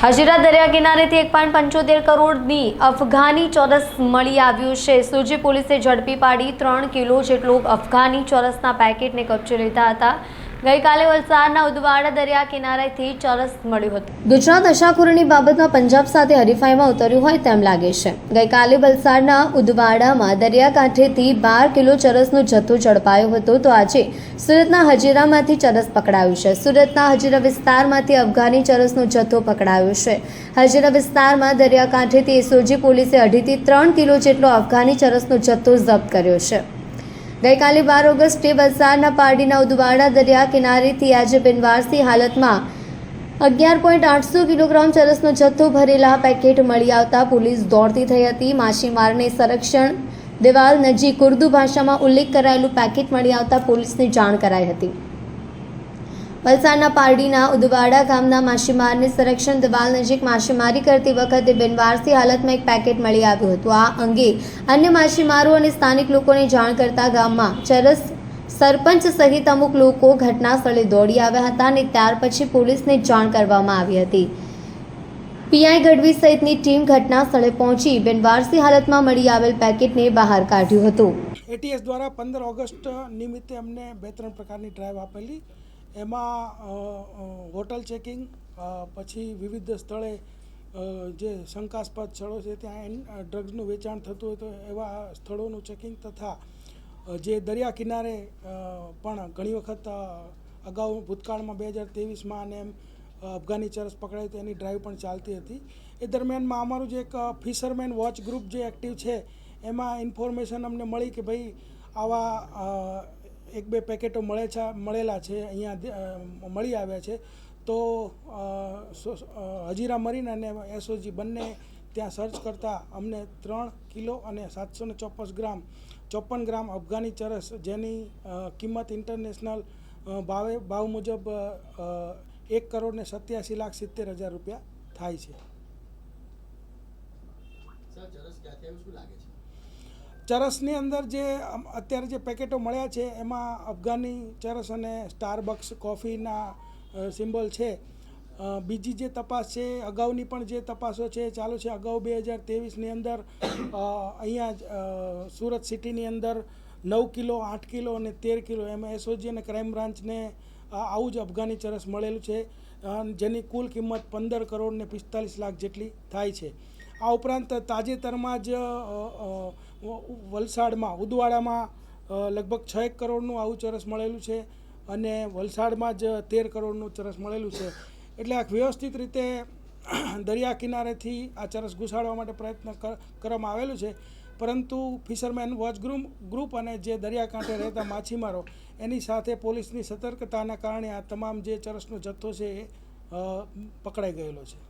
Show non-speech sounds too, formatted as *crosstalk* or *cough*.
હજીરા દરિયા કિનારેથી એક પોઈન્ટ પંચોતેર કરોડની અફઘાની ચોરસ મળી આવ્યું છે. સુરજી પોલીસે ઝડપી પાડી ત્રણ કિલો જેટલો અફઘાની ચોરસના પેકેટને કબજે લીધા હતા. ગઈકાલે વલસાડના ઉદવાડા દરિયા કિનારેથી ચોરસ મળ્યું હતું. ગુજરાત નશાખોરીની બાબતમાં પંજાબ સાથે હરીફાઈમાં ઉતર્યું હોય તેમ લાગે છે. ગઈકાલે વલસાડના ઉદવાડામાં દરિયાકાંઠેથી બાર કિલો ચરસનો જથ્થો ઝડપાયો હતો તો આજે સુરતના હજીરામાંથી ચરસ પકડાયું છે. સુરતના હજીરા વિસ્તારમાંથી અફઘાની ચરસનો જથ્થો પકડાયો છે. હજીરા વિસ્તારમાં દરિયાકાંઠેથી એસઓજી પોલીસે અઢીથી ત્રણ કિલો જેટલો અફઘાની ચરસનો જથ્થો જપ્ત કર્યો છે. ગઈકાલે બાર ઓગસ્ટે વલસાડના પારડીના ઉદવાડા દરિયા કિનારેથી આજે બિનવારસી હાલતમાં અગિયાર પોઈન્ટ આઠસો કિલોગ્રામ ચરસનો જથ્થો ભરેલા પેકેટ મળી આવતા પોલીસ દોડતી થઈ હતી. માછીમારને સંરક્ષણ દિવાલ નજીક ઉર્દુ ભાષામાં ઉલ્લેખ કરાયેલું પેકેટ મળી આવતા પોલીસને જાણ કરાઈ હતી. વલસાડના પારડીના ઉદવાડા ગામના માછીમારને સંરક્ષણ દિવાલ નજીક માછીમારી કરતી વખતે બિનવારસી હાલતમાં એક પેકેટ મળી આવ્યું હતું. આ અંગે અન્ય માછીમારો અને સ્થાનિક લોકોને જાણ કરતા ગામમાં ચરસ સરપંચ સહિત અમુક લોકો ઘટના સ્થળે દોડી આવ્યા હતા અને ત્યાર પછી પોલીસને જાણ કરવામાં આવી હતી. પીઆઈ ગઢવી સહિતની ટીમ ઘટના સ્થળે પહોંચી બિનવારસી હાલતમાં મળી આવેલ પેકેટને બહાર કાઢ્યું હતું. એટીએસ દ્વારા પંદર ઓગસ્ટ નિમિત્તે અમને બે ત્રણ પ્રકારની ડ્રાઈવ આપેલી. એમાં હોટલ ચેકિંગ પછી વિવિધ સ્થળે જે શંકાસ્પદ સ્થળો છે ત્યાં ડ્રગ્સનું વેચાણ થતું હોય તો એવા સ્થળોનું ચેકિંગ તથા જે દરિયા કિનારે પણ ઘણી વખત અગાઉ ભૂતકાળમાં બે હજાર તેવીસમાં અને એમ અફઘાની ચરસ પકડાઈ તો એની ડ્રાઈવ પણ ચાલતી હતી. એ દરમિયાનમાં અમારું જે એક ફિશરમેન વોચ ગ્રુપ જે એક્ટિવ છે, એમાં ઇન્ફોર્મેશન અમને મળી કે ભાઈ આવા એક બે પેકેટો મળે છે, મળેલા છે, અહીંયા મળી આવ્યા છે. તો હજીરા મરીન અને એસઓજી બંને ત્યાં સર્ચ કરતાં અમને ત્રણ કિલો અને સાતસો ને ચોપન ગ્રામ ચોપન ગ્રામ અફઘાની ચરસ જેની કિંમત ઇન્ટરનેશનલ ભાવે, ભાવ મુજબ એક કરોડ ને સત્યાસી લાખ સિત્તેર હજાર રૂપિયા થાય છે સર ચરસ ક્યાંથી આવ્યું શું લાગે છે ચરસની અંદર જે અત્યારે જે પેકેટો મળ્યા છે, એમાં અફઘાની ચરસ અને સ્ટારબક્સ કોફીના સિમ્બોલ છે. બીજી જે તપાસ છે, અગાઉની પણ જે તપાસો છે, ચાલુ છે, અગાઉ બે હજાર તેવીસની અંદર અહીંયા સુરત સિટીની અંદર નવ કિલો, આઠ કિલો અને તેર કિલો એમાં એસઓજી અને ક્રાઇમ બ્રાન્ચને આવું જ અફઘાની ચરસ મળેલું છે. જેની કુલ કિંમત પંદર કરોડ ને પિસ્તાલીસ લાખ જેટલી થાય છે. આ ઉપરાંત તાજેતરમાં જ વલસાડમાં, ઉદવાડામાં લગભગ છ એક કરોડનું આવું ચરસ મળેલું છે અને વલસાડમાં જ તેર કરોડનું ચરસ મળેલું છે. એટલે આ વ્યવસ્થિત રીતે *clears throat* દરિયા કિનારેથી આ ચરસ ઘુસાડવા માટે પ્રયત્ન કર- કરવામાં આવેલું છે. પરંતુ ફિશરમેન વોચ ગ્રુપ ગ્રુપ અને જે દરિયાકાંઠે રહેતા માછીમારો, એની સાથે પોલીસની સતર્કતાના કારણે આ તમામ જે ચરસનો જથ્થો છે એ પકડાઈ ગયેલો છે.